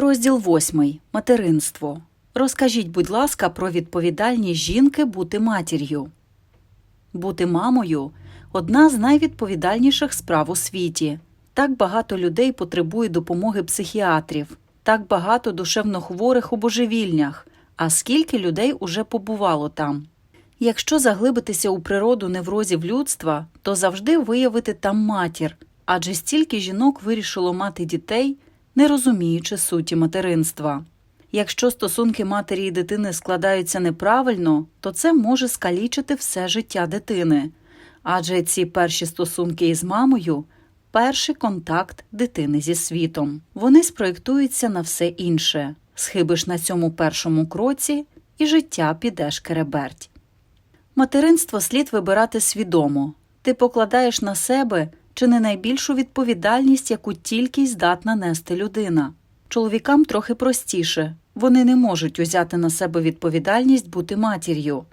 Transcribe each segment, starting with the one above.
Розділ 8. Материнство. Розкажіть, будь ласка, про відповідальність жінки бути матір'ю. Бути мамою одна з найвідповідальніших справ у світі. Так багато людей потребує допомоги психіатрів, так багато душевно хворих у божевільнях. А скільки людей уже побувало там? Якщо заглибитися у природу неврозів людства, то завжди виявити там матір, адже стільки жінок вирішило мати дітей, не розуміючи суті материнства. Якщо стосунки матері і дитини складаються неправильно, то це може скалічити все життя дитини. Адже ці перші стосунки із мамою перший контакт дитини зі світом. Вони спроєктуються на все інше. Схибиш на цьому першому кроці, і життя підеш кереберть. Материнство слід вибирати свідомо. Ти покладаєш на себе чи не найбільшу відповідальність, яку тільки й здатна нести людина. Чоловікам трохи простіше вони не можуть узяти на себе відповідальність бути матір'ю.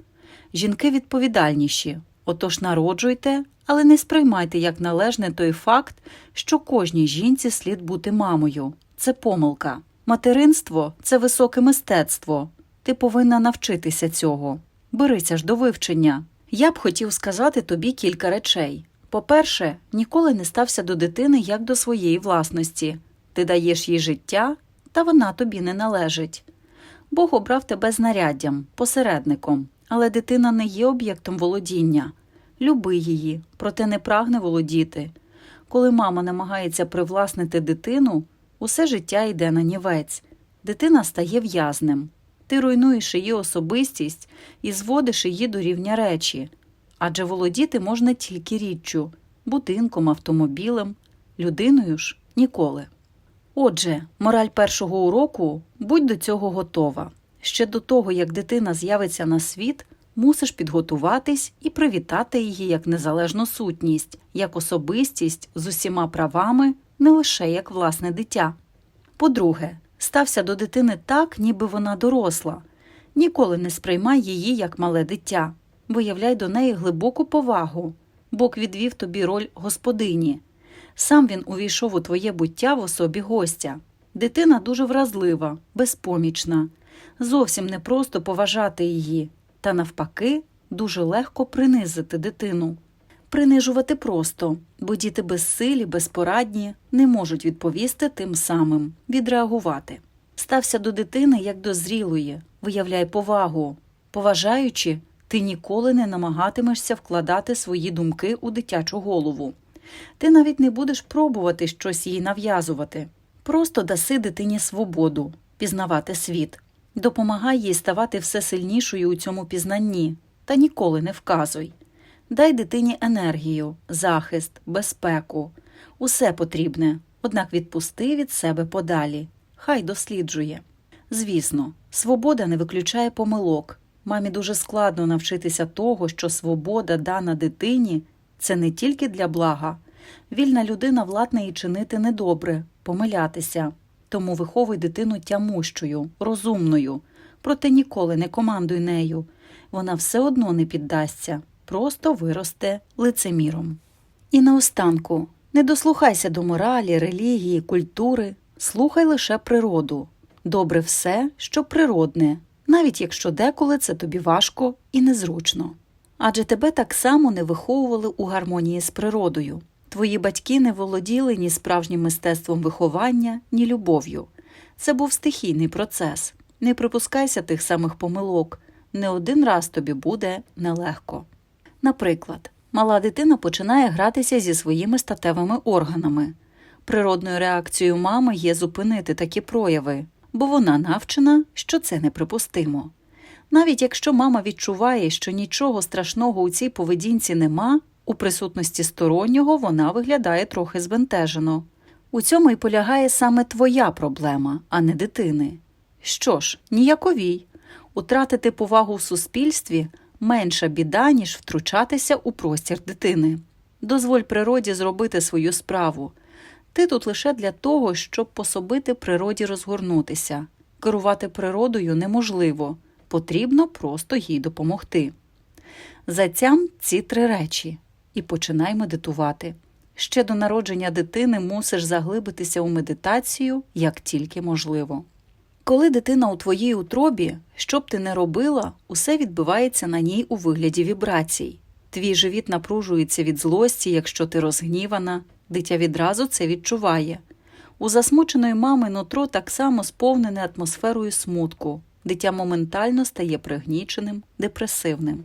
Жінки відповідальніші, отож народжуйте, але не сприймайте як належне той факт, що кожній жінці слід бути мамою. Це помилка. Материнство це високе мистецтво. Ти повинна навчитися цього. Берися ж до вивчення. Я б хотів сказати тобі кілька речей. По-перше, ніколи не стався до дитини як до своєї власності. Ти даєш їй життя, та вона тобі не належить. Бог обрав тебе знаряддям, посередником, але дитина не є об'єктом володіння. Люби її, проте не прагне володіти. Коли мама намагається привласнити дитину, усе життя йде на нівець. Дитина стає в'язнем. Ти руйнуєш її особистість і зводиш її до рівня речі. Адже володіти можна тільки річчю, будинком, автомобілем, людиною ж ніколи. Отже, мораль першого уроку будь до цього готова. Ще до того, як дитина з'явиться на світ, мусиш підготуватись і привітати її як незалежну сутність, як особистість з усіма правами, не лише як власне дитя. По-друге, стався до дитини так, ніби вона доросла. Ніколи не сприймай її як мале дитя, виявляй до неї глибоку повагу. Бог відвів тобі роль господині. Сам він увійшов у твоє буття в особі гостя. Дитина дуже вразлива, безпомічна. Зовсім не просто поважати її, та навпаки, дуже легко принизити дитину. Принижувати просто, бо діти безсилі, безпорадні, не можуть відповісти тим самим, відреагувати. Стався до дитини як до зрілої, виявляй повагу. Поважаючи, ти ніколи не намагатимешся вкладати свої думки у дитячу голову. Ти навіть не будеш пробувати щось їй нав'язувати. Просто даси дитині свободу, пізнавати світ, допомагай їй ставати все сильнішою у цьому пізнанні, та ніколи не вказуй. Дай дитині енергію, захист, безпеку, усе потрібне, однак відпусти від себе подалі, хай досліджує. Звісно, свобода не виключає помилок. Мамі дуже складно навчитися того, що свобода, дана дитині, це не тільки для блага. Вільна людина владна і чинити недобре, помилятися. Тому виховуй дитину тямущою, розумною, проте ніколи не командуй нею. Вона все одно не піддасться, просто виросте лицеміром. І наостанку не дослухайся до моралі, релігії, культури, слухай лише природу. Добре все, що природне, навіть якщо деколи це тобі важко і незручно. Адже тебе так само не виховували у гармонії з природою. Твої батьки не володіли ні справжнім мистецтвом виховання, ні любов'ю. Це був стихійний процес. Не припускайся тих самих помилок. Не один раз тобі буде нелегко. Наприклад, мала дитина починає гратися зі своїми статевими органами. Природною реакцією мами є зупинити такі прояви, бо вона навчена, що це неприпустимо. Навіть якщо мама відчуває, що нічого страшного у цій поведінці нема, у присутності стороннього вона виглядає трохи збентежено. У цьому і полягає саме твоя проблема, а не дитини. Що ж, ніяковій. Утратити повагу в суспільстві менша біда, ніж втручатися у простір дитини. Дозволь природі зробити свою справу. Ти тут лише для того, щоб пособити природі розгорнутися. Керувати природою неможливо, потрібно просто їй допомогти. Затям ці три речі і починай медитувати. ще до народження дитини мусиш заглибитися у медитацію як тільки можливо. Коли дитина у твоїй утробі, що б ти не робила, усе відбивається на ній у вигляді вібрацій. Твій живіт напружується від злості, якщо ти розгнівана, дитя відразу це відчуває. У засмученої мами нутро так само сповнене атмосферою смутку. Дитя моментально стає пригніченим, депресивним.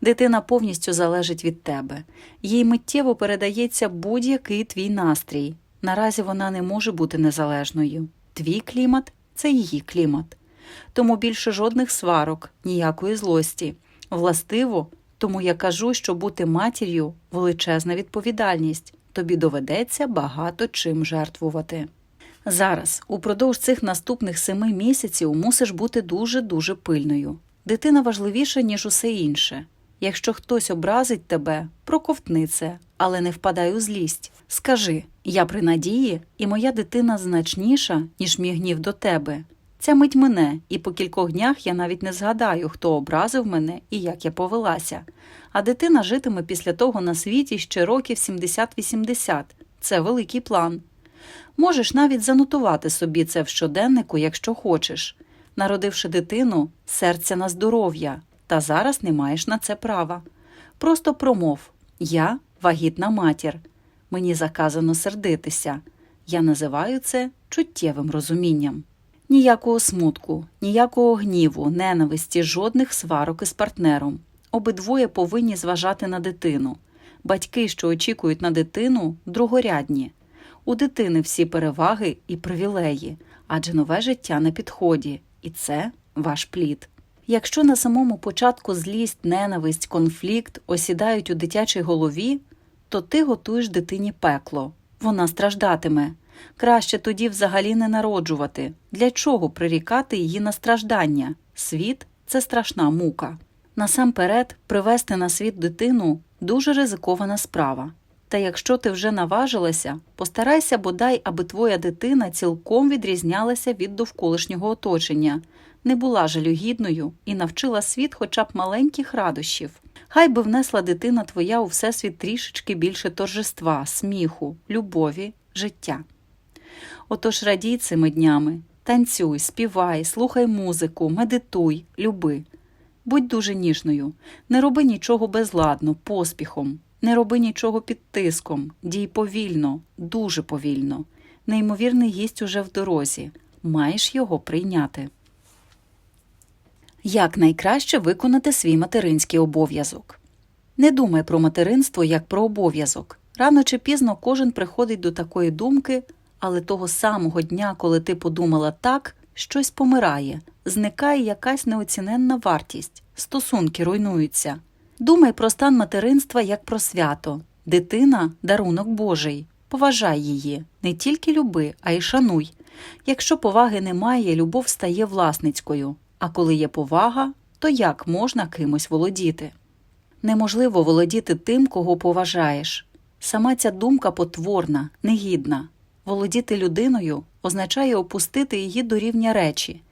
Дитина повністю залежить від тебе. Їй миттєво передається будь-який твій настрій. Наразі вона не може бути незалежною. Твій клімат це її клімат. Тому більше жодних сварок, ніякої злості. Властиво, тому я кажу, що бути матір'ю величезна відповідальність. Тобі доведеться багато чим жертвувати. Зараз, упродовж цих наступних семи місяців, мусиш бути дуже-дуже пильною. Дитина важливіша, ніж усе інше. Якщо хтось образить тебе, проковтни це, але не впадай у злість. Скажи я при надії, і моя дитина значніша, ніж мій гнів до тебе. Ця мить мене, і по кількох днях я навіть не згадаю, хто образив мене і як я повелася. А дитина житиме після того на світі ще років 70-80. Це великий план. Можеш навіть занотувати собі це в щоденнику, якщо хочеш. Народивши дитину, серця на здоров'я, та зараз не маєш на це права. Просто промов Я вагітна матір. Мені заказано сердитися. Я називаю це чуттєвим розумінням. Ніякого смутку, ніякого гніву, ненависті, жодних сварок із партнером. Обидвоє повинні зважати на дитину. Батьки, що очікують на дитину, другорядні. У дитини всі переваги і привілеї, адже нове життя на підході, і це ваш плід. Якщо на самому початку злість, ненависть, конфлікт осідають у дитячій голові, то ти готуєш дитині пекло, вона страждатиме. Краще тоді взагалі не народжувати. Для чого прирікати її на страждання? Світ це страшна мука. Насамперед, привести на світ дитину дуже ризикована справа. Та якщо ти вже наважилася, постарайся бодай, аби твоя дитина цілком відрізнялася від довколишнього оточення, не була жалюгідною і навчила світ хоча б маленьких радощів. Хай би внесла дитина твоя у всесвіт трішечки більше торжества, сміху, любові, життя. Отож радій цими днями, танцюй, співай, слухай музику, медитуй, люби. Будь дуже ніжною, не роби нічого безладно, поспіхом, не роби нічого під тиском, дій повільно, дуже повільно. Неймовірний гість уже в дорозі, маєш його прийняти. Як найкраще виконати свій материнський обов'язок? Не думай про материнство як про обов'язок. Рано чи пізно кожен приходить до такої думки, але того самого дня, коли ти подумала так, щось помирає, зникає якась неоціненна вартість, стосунки руйнуються. Думай про стан материнства як про свято. Дитина дарунок Божий. Поважай її, не тільки люби, а й шануй. Якщо поваги немає, любов стає власницькою. А коли є повага, то як можна кимось володіти? Неможливо володіти тим, кого поважаєш. Сама ця думка потворна, негідна. Володіти людиною означає опустити її до рівня речі.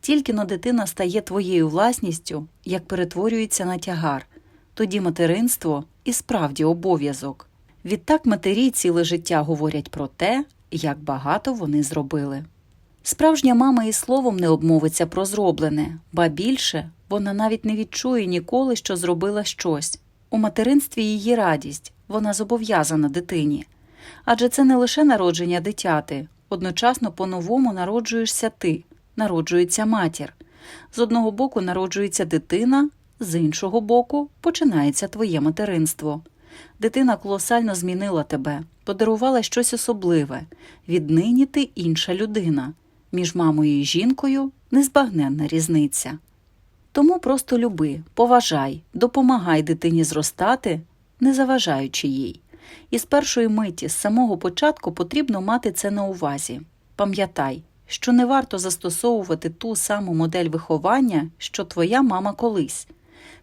Тільки но дитина стає твоєю власністю, як перетворюється на тягар, тоді материнство і справді обов'язок. Відтак матері ціле життя говорять про те, як багато вони зробили. Справжня мама і словом не обмовиться про зроблене, ба більше вона навіть не відчує ніколи, що зробила щось. У материнстві її радість, вона зобов'язана дитині. Адже це не лише народження дитяти, одночасно по-новому народжуєшся ти, народжується матір. З одного боку народжується дитина, з іншого боку починається твоє материнство. Дитина колосально змінила тебе, подарувала щось особливе. Віднині ти інша людина. Між мамою і жінкою незбагненна різниця. Тому просто люби, поважай, допомагай дитині зростати, не заважаючи їй. І з першої миті, з самого початку, потрібно мати це на увазі. Пам'ятай, що не варто застосовувати ту саму модель виховання, що твоя мама колись.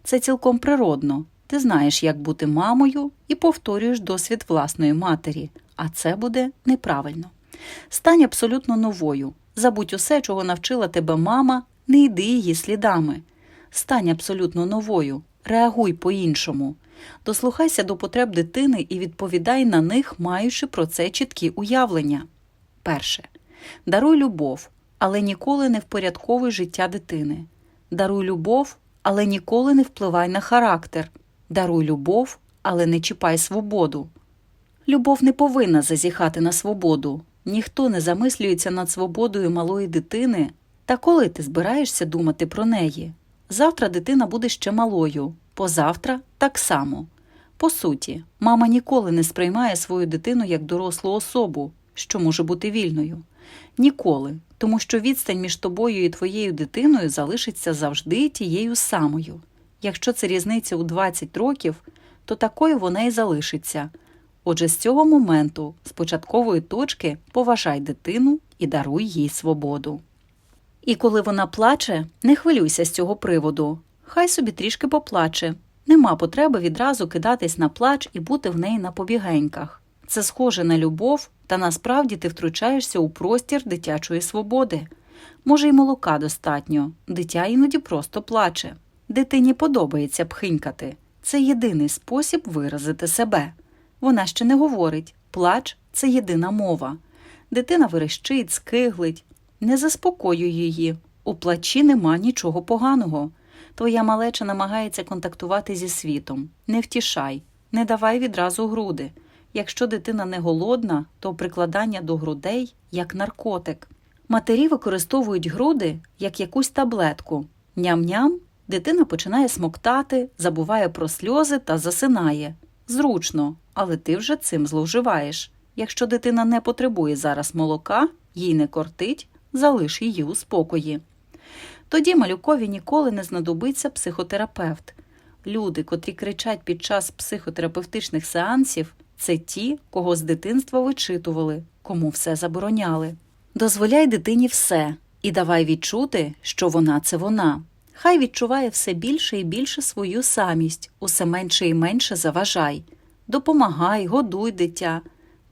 Це цілком природно. Ти знаєш, як бути мамою, і повторюєш досвід власної матері, а це буде неправильно. Стань абсолютно новою. Забудь усе, чого навчила тебе мама, не йди її слідами. Стань абсолютно новою, реагуй по-іншому. Дослухайся до потреб дитини і відповідай на них, маючи про це чіткі уявлення. Перше. Даруй любов, але ніколи не впорядковуй життя дитини. Даруй любов, але ніколи не впливай на характер. Даруй любов, але не чіпай свободу. Любов не повинна зазіхати на свободу. Ніхто не замислюється над свободою малої дитини. Та коли ти збираєшся думати про неї? Завтра дитина буде ще малою, позавтра так само. По суті, мама ніколи не сприймає свою дитину як дорослу особу, що може бути вільною. Ніколи, тому що відстань між тобою і твоєю дитиною залишиться завжди тією самою. Якщо це різниця у 20 років, то такою вона і залишиться. Отже, з цього моменту, з початкової точки, поважай дитину і даруй їй свободу. І коли вона плаче, не хвилюйся з цього приводу. Хай собі трішки поплаче. Нема потреби відразу кидатись на плач і бути в неї на побігеньках. Це схоже на любов, та насправді ти втручаєшся у простір дитячої свободи. Може, й молока достатньо, дитя іноді просто плаче. Дитині подобається пхинькати. Це єдиний спосіб виразити себе. Вона ще не говорить плач це єдина мова. Дитина верещить, скиглить. Не заспокоюй її. У плачі нема нічого поганого. Твоя малеча намагається контактувати зі світом. Не втішай, не давай відразу груди. Якщо дитина не голодна, то прикладання до грудей як наркотик. Матері використовують груди як якусь таблетку. Ням-ням, дитина починає смоктати, забуває про сльози та засинає. Зручно, але ти вже цим зловживаєш. Якщо дитина не потребує зараз молока, їй не кортить, залиш її у спокої. Тоді малюкові ніколи не знадобиться психотерапевт. Люди, котрі кричать під час психотерапевтичних сеансів, це ті, кого з дитинства вичитували, кому все забороняли. Дозволяй дитині все і давай відчути, що вона це вона. Хай відчуває все більше і більше свою самість, усе менше і менше заважай. Допомагай, годуй дитя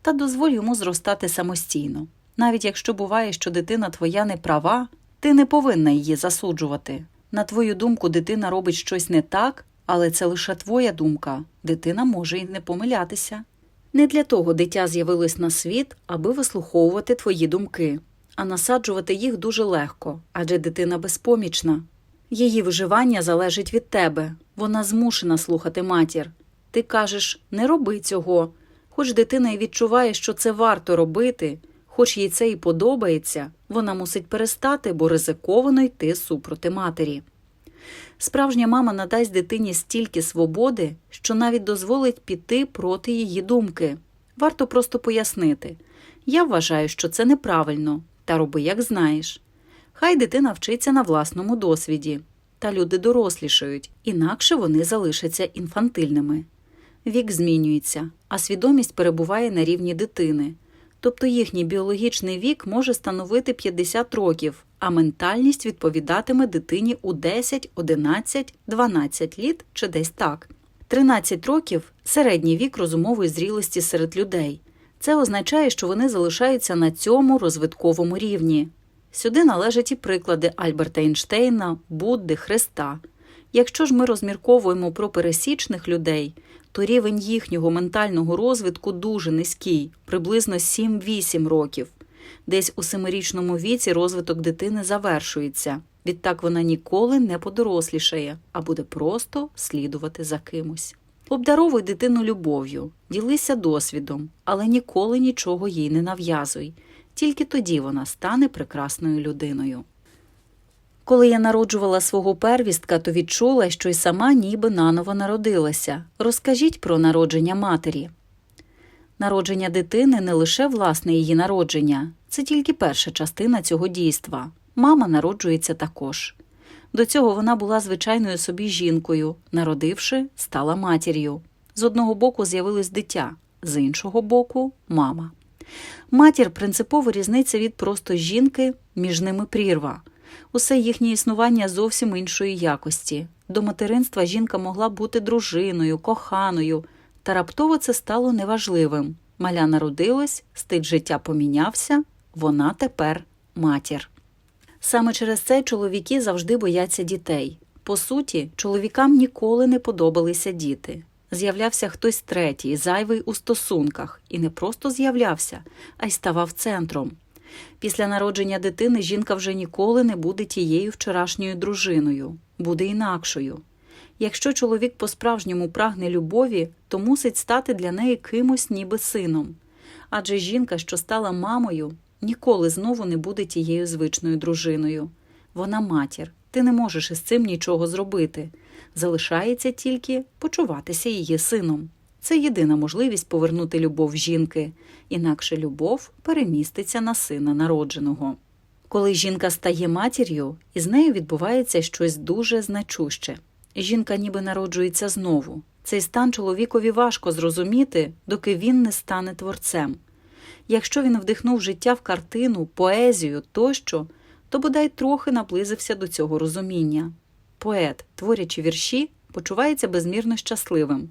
та дозволь йому зростати самостійно. Навіть якщо буває, що дитина твоя не права, ти не повинна її засуджувати. На твою думку, дитина робить щось не так, але це лише твоя думка. Дитина може й не помилятися. Не для того дитя з'явилось на світ, аби вислуховувати твої думки, а насаджувати їх дуже легко, адже дитина безпомічна. Її виживання залежить від тебе, вона змушена слухати матір. Ти кажеш не роби цього, хоч дитина й відчуває, що це варто робити, хоч їй це і подобається, вона мусить перестати, бо ризиковано йти супроти матері. Справжня мама надасть дитині стільки свободи, що навіть дозволить піти проти її думки. Варто просто пояснити я вважаю, що це неправильно, та роби, як знаєш. Хай дитина вчиться на власному досвіді, та люди дорослішають, інакше вони залишаться інфантильними. Вік змінюється, а свідомість перебуває на рівні дитини. Тобто їхній біологічний вік може становити 50 років, а ментальність відповідатиме дитині у 10, 11, 12 літ чи десь так. 13 років середній вік розумової зрілості серед людей. Це означає, що вони залишаються на цьому розвитковому рівні. Сюди належать і приклади Альберта Ейнштейна, Будди, Христа. Якщо ж ми розмірковуємо про пересічних людей, то рівень їхнього ментального розвитку дуже низький, приблизно 7-8 років. Десь у семирічному віці розвиток дитини завершується. Відтак вона ніколи не подорослішає, а буде просто слідувати за кимось. Обдаровуй дитину любов'ю, ділися досвідом, але ніколи нічого їй не нав'язуй. Тільки тоді вона стане прекрасною людиною. Коли я народжувала свого первістка, то відчула, що й сама ніби наново народилася. Розкажіть про народження матері. Народження дитини не лише власне її народження, це тільки перша частина цього дійства. Мама народжується також. До цього вона була звичайною собі жінкою, народивши, стала матір'ю. З одного боку з'явилось дитя, з іншого боку мама. Матір принципова різниця від просто жінки, між ними прірва. Усе їхнє існування зовсім іншої якості. До материнства жінка могла бути дружиною, коханою, та раптово це стало неважливим. Маля народилась, стиль життя помінявся, вона тепер матір. Саме через це чоловіки завжди бояться дітей. По суті, чоловікам ніколи не подобалися діти. З'являвся хтось третій, зайвий у стосунках, і не просто з'являвся, а й ставав центром. Після народження дитини жінка вже ніколи не буде тією вчорашньою дружиною, буде інакшою. Якщо чоловік по-справжньому прагне любові, то мусить стати для неї кимось ніби сином. Адже жінка, що стала мамою, ніколи знову не буде тією звичною дружиною. Вона матір, ти не можеш із цим нічого зробити. Залишається тільки почуватися її сином. Це єдина можливість повернути любов жінки, інакше любов переміститься на сина народженого. Коли жінка стає матір'ю, із нею відбувається щось дуже значуще. Жінка ніби народжується знову. Цей стан чоловікові важко зрозуміти, доки він не стане творцем. Якщо він вдихнув життя в картину, поезію тощо, то бодай трохи наблизився до цього розуміння. Поет, творячи вірші, почувається безмірно щасливим.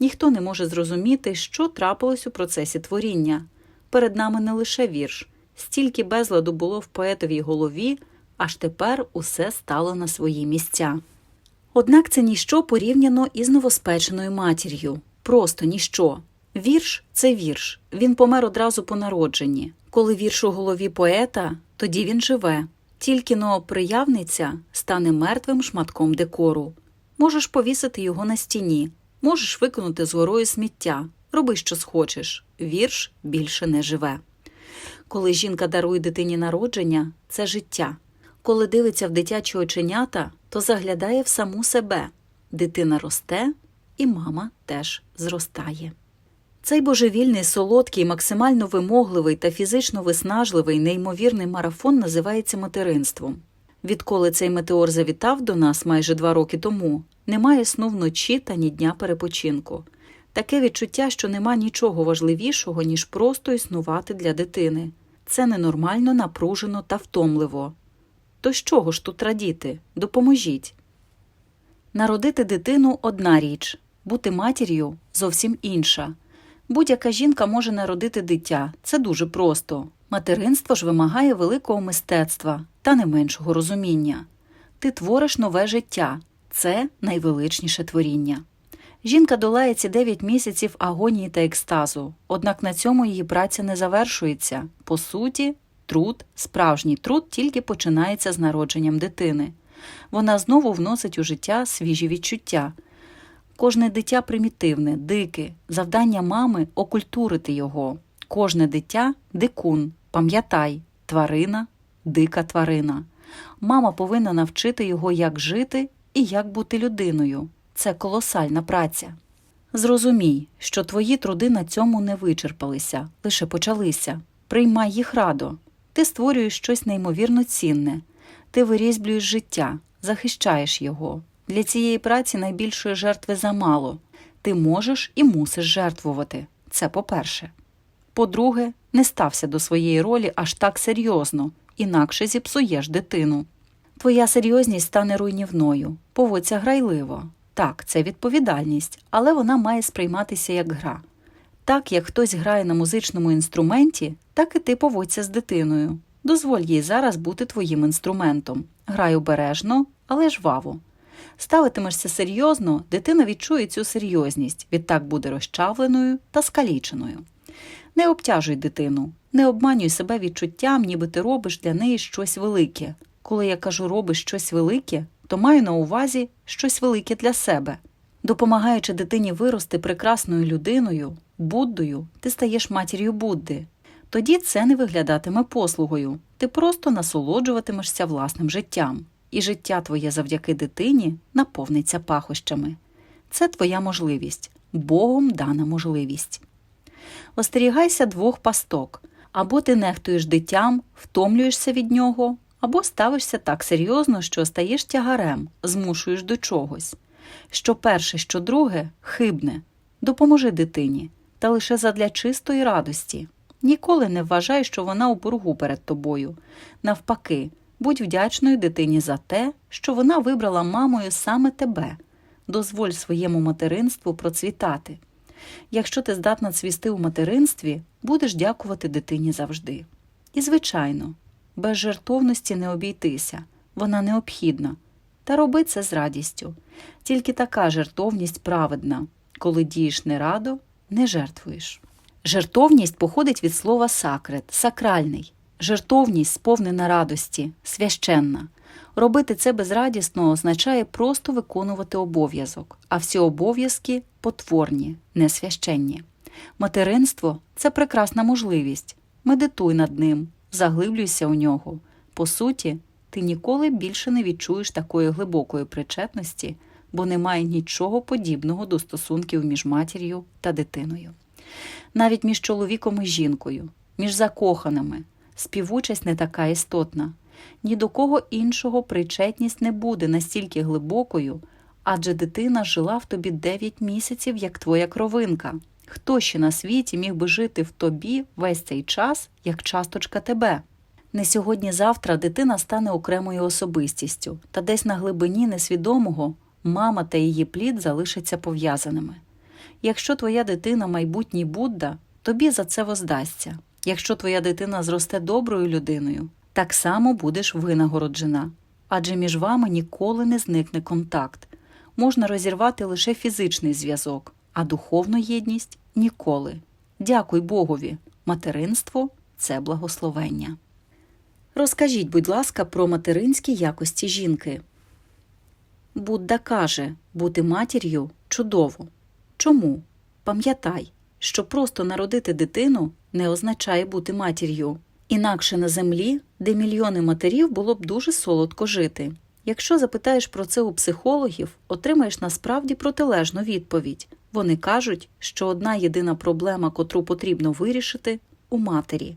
Ніхто не може зрозуміти, що трапилось у процесі творіння. Перед нами не лише вірш, стільки безладу було в поетовій голові, аж тепер усе стало на свої місця. Однак це ніщо порівняно із новоспеченою матір'ю. Просто ніщо. Вірш це вірш. Він помер одразу по народженні. Коли вірш у голові поета, тоді він живе. Тільки но приявниця стане мертвим шматком декору. Можеш повісити його на стіні, можеш викинути з горою сміття, роби, що схочеш. Вірш більше не живе. Коли жінка дарує дитині народження, це життя. Коли дивиться в дитячі оченята, то заглядає в саму себе. Дитина росте, і мама теж зростає. Цей божевільний, солодкий, максимально вимогливий та фізично виснажливий, неймовірний марафон називається материнством. Відколи цей метеор завітав до нас майже два роки тому, немає сну вночі та ні дня перепочинку. Таке відчуття, що нема нічого важливішого, ніж просто існувати для дитини. Це ненормально напружено та втомливо. То з чого ж тут радіти? Допоможіть. Народити дитину одна річ, бути матір'ю зовсім інша. Будь-яка жінка може народити дитя, це дуже просто. Материнство ж вимагає великого мистецтва та не меншого розуміння. Ти твориш нове життя це найвеличніше творіння. Жінка долає ці 9 місяців агонії та екстазу, однак на цьому її праця не завершується. По суті, труд, справжній труд тільки починається з народженням дитини. Вона знову вносить у життя свіжі відчуття. Кожне дитя примітивне, дике, завдання мами окультурити його. Кожне дитя дикун, пам'ятай, тварина, дика тварина. Мама повинна навчити його, як жити і як бути людиною. Це колосальна праця. Зрозумій, що твої труди на цьому не вичерпалися, лише почалися. Приймай їх радо. Ти створюєш щось неймовірно цінне, ти вирізблюєш життя, захищаєш його. Для цієї праці найбільшої жертви замало. Ти можеш і мусиш жертвувати. Це по-перше. По-друге, не стався до своєї ролі аж так серйозно, інакше зіпсуєш дитину. Твоя серйозність стане руйнівною, поводься грайливо. Так, це відповідальність, але вона має сприйматися як гра. Так як хтось грає на музичному інструменті, так і ти поводься з дитиною. Дозволь їй зараз бути твоїм інструментом. Грай обережно, але жваво. Ставитимешся серйозно, дитина відчує цю серйозність, відтак буде розчавленою та скаліченою. Не обтяжуй дитину, не обманюй себе відчуттям, ніби ти робиш для неї щось велике. Коли я кажу робиш щось велике, то маю на увазі щось велике для себе. Допомагаючи дитині вирости прекрасною людиною, Буддою, ти стаєш матір'ю Будди. Тоді це не виглядатиме послугою, ти просто насолоджуватимешся власним життям, і життя твоє завдяки дитині наповниться пахощами. Це твоя можливість, Богом дана можливість. Остерігайся двох пасток або ти нехтуєш дитям, втомлюєшся від нього, або ставишся так серйозно, що стаєш тягарем, змушуєш до чогось. Що перше, що друге хибне, допоможи дитині, та лише задля чистої радості. Ніколи не вважай, що вона у боргу перед тобою. Навпаки, будь вдячною дитині за те, що вона вибрала мамою саме тебе. Дозволь своєму материнству процвітати. Якщо ти здатна цвісти у материнстві, будеш дякувати дитині завжди. І, звичайно, без жертовності не обійтися, вона необхідна. та роби це з радістю. Тільки така жертовність праведна, коли дієш не радо, не жертвуєш. Жертовність походить від слова сакрет, сакральний. Жертовність сповнена радості, священна. Робити це безрадісно означає просто виконувати обов'язок, а всі обов'язки потворні, не священні. Материнство це прекрасна можливість. Медитуй над ним, заглиблюйся у нього. По суті, ти ніколи більше не відчуєш такої глибокої причетності, бо немає нічого подібного до стосунків між матір'ю та дитиною. Навіть між чоловіком і жінкою, між закоханими, співучасть не така істотна. Ні до кого іншого причетність не буде настільки глибокою, адже дитина жила в тобі 9 місяців як твоя кровинка. Хто ще на світі міг би жити в тобі весь цей час, як часточка тебе? Не сьогодні-завтра дитина стане окремою особистістю, та десь на глибині несвідомого мама та її плід залишаться пов'язаними. Якщо твоя дитина майбутній Будда, тобі за це воздасться. Якщо твоя дитина зросте доброю людиною, так само будеш винагороджена, адже між вами ніколи не зникне контакт. Можна розірвати лише фізичний зв'язок, а духовну єдність ніколи. Дякуй Богові, материнство це благословення. Розкажіть, будь ласка, про материнські якості жінки. Будда каже, бути матір'ю чудово. Чому? Пам'ятай, що просто народити дитину не означає бути матір'ю. Інакше на землі, де мільйони матерів було б дуже солодко жити. Якщо запитаєш про це у психологів, отримаєш насправді протилежну відповідь. Вони кажуть, що одна єдина проблема, котру потрібно вирішити, у матері.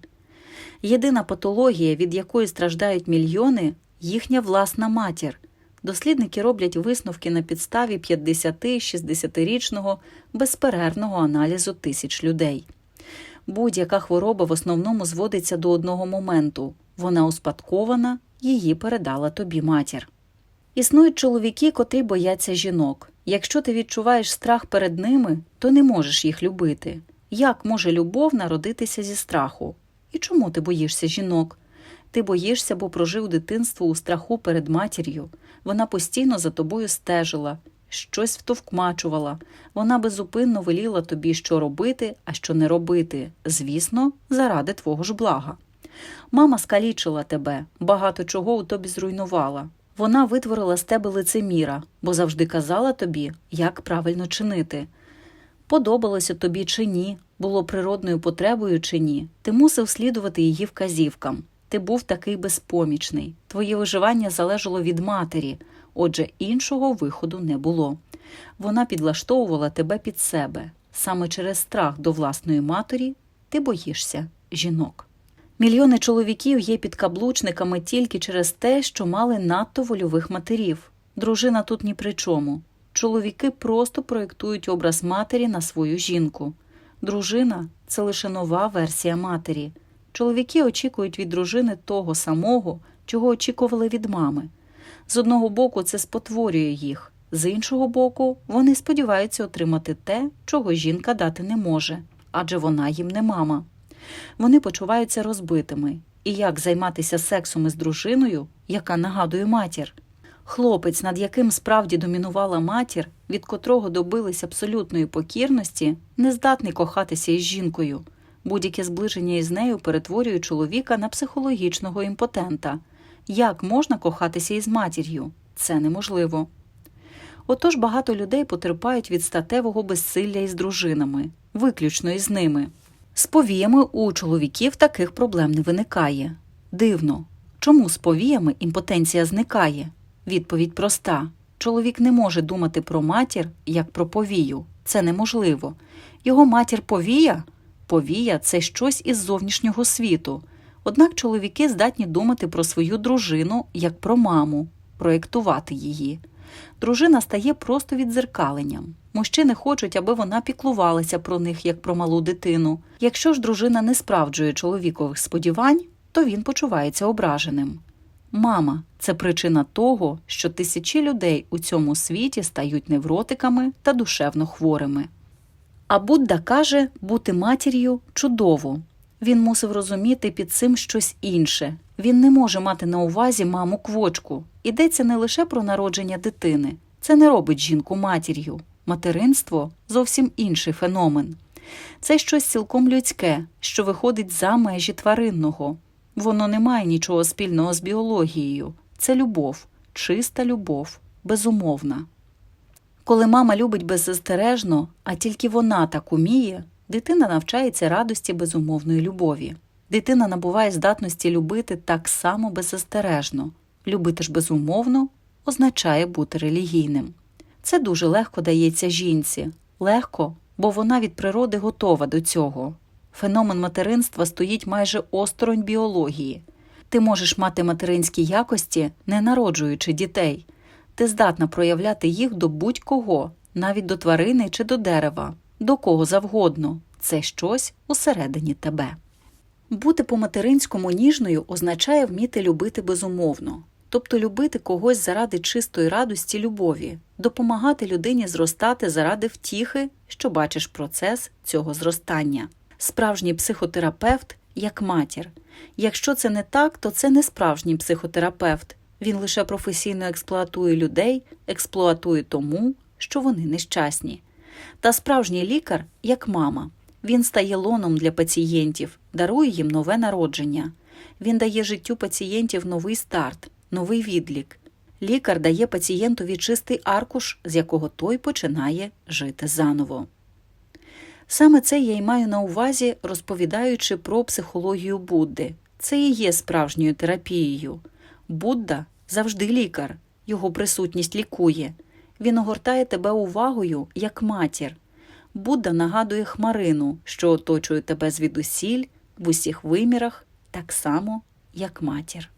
Єдина патологія, від якої страждають мільйони, їхня власна матір. Дослідники роблять висновки на підставі 50-60-річного безперервного аналізу тисяч людей. Будь-яка хвороба в основному зводиться до одного моменту вона успадкована, її передала тобі матір. Існують чоловіки, котрі бояться жінок. Якщо ти відчуваєш страх перед ними, то не можеш їх любити. Як може любов народитися зі страху? І чому ти боїшся жінок? Ти боїшся, бо прожив дитинство у страху перед матір'ю. Вона постійно за тобою стежила, щось втовкмачувала. Вона безупинно веліла тобі, що робити, а що не робити, звісно, заради твого ж блага. Мама скалічила тебе, багато чого у тобі зруйнувала. Вона витворила з тебе лицеміра, бо завжди казала тобі, як правильно чинити. Подобалося тобі чи ні, було природною потребою чи ні, ти мусив слідувати її вказівкам. Ти був такий безпомічний, твоє виживання залежало від матері, отже, іншого виходу не було. Вона підлаштовувала тебе під себе. Саме через страх до власної матері ти боїшся жінок. Мільйони чоловіків є підкаблучниками тільки через те, що мали надто вольових матерів. Дружина тут ні при чому. Чоловіки просто проєктують образ матері на свою жінку. Дружина це лише нова версія матері. Чоловіки очікують від дружини того самого, чого очікували від мами. З одного боку, це спотворює їх, з іншого боку, вони сподіваються отримати те, чого жінка дати не може, адже вона їм не мама. Вони почуваються розбитими. І як займатися сексом із дружиною, яка нагадує матір? Хлопець, над яким справді домінувала матір, від котрого добились абсолютної покірності, не здатний кохатися із жінкою. Будь-яке зближення із нею перетворює чоловіка на психологічного імпотента. Як можна кохатися із матір'ю? Це неможливо. Отож багато людей потерпають від статевого безсилля із дружинами, виключно із ними. З повіями у чоловіків таких проблем не виникає. Дивно. Чому з повіями імпотенція зникає? Відповідь проста: чоловік не може думати про матір як про повію. Це неможливо. Його матір повія? Повія це щось із зовнішнього світу. Однак чоловіки здатні думати про свою дружину як про маму, проєктувати її. Дружина стає просто відзеркаленням. Мужчини хочуть, аби вона піклувалася про них як про малу дитину. Якщо ж дружина не справджує чоловікових сподівань, то він почувається ображеним. Мама це причина того, що тисячі людей у цьому світі стають невротиками та душевно хворими. А Будда каже, бути матір'ю чудово. Він мусив розуміти під цим щось інше. Він не може мати на увазі маму квочку. Йдеться не лише про народження дитини. Це не робить жінку матір'ю. Материнство зовсім інший феномен. Це щось цілком людське, що виходить за межі тваринного. Воно не має нічого спільного з біологією. Це любов, чиста любов, безумовна. Коли мама любить беззастережно, а тільки вона так уміє, дитина навчається радості безумовної любові. Дитина набуває здатності любити так само беззастережно. Любити ж безумовно означає бути релігійним. Це дуже легко дається жінці. Легко, бо вона від природи готова до цього. Феномен материнства стоїть майже осторонь біології. Ти можеш мати материнські якості, не народжуючи дітей. Ти здатна проявляти їх до будь-кого, навіть до тварини чи до дерева, до кого завгодно. Це щось усередині тебе. Бути по-материнському ніжною означає вміти любити безумовно, тобто любити когось заради чистої радості любові, допомагати людині зростати заради втіхи, що бачиш процес цього зростання. Справжній психотерапевт як матір. Якщо це не так, то це не справжній психотерапевт. Він лише професійно експлуатує людей, експлуатує тому, що вони нещасні. Та справжній лікар як мама. Він стає лоном для пацієнтів, дарує їм нове народження. Він дає життю пацієнтів новий старт, новий відлік. Лікар дає пацієнтові чистий аркуш, з якого той починає жити заново. Саме це я й маю на увазі, розповідаючи про психологію Будди. Це і є справжньою терапією. Будда завжди лікар, його присутність лікує. Він огортає тебе увагою як матір. Будда нагадує хмарину, що оточує тебе звідусіль в усіх вимірах, так само, як матір.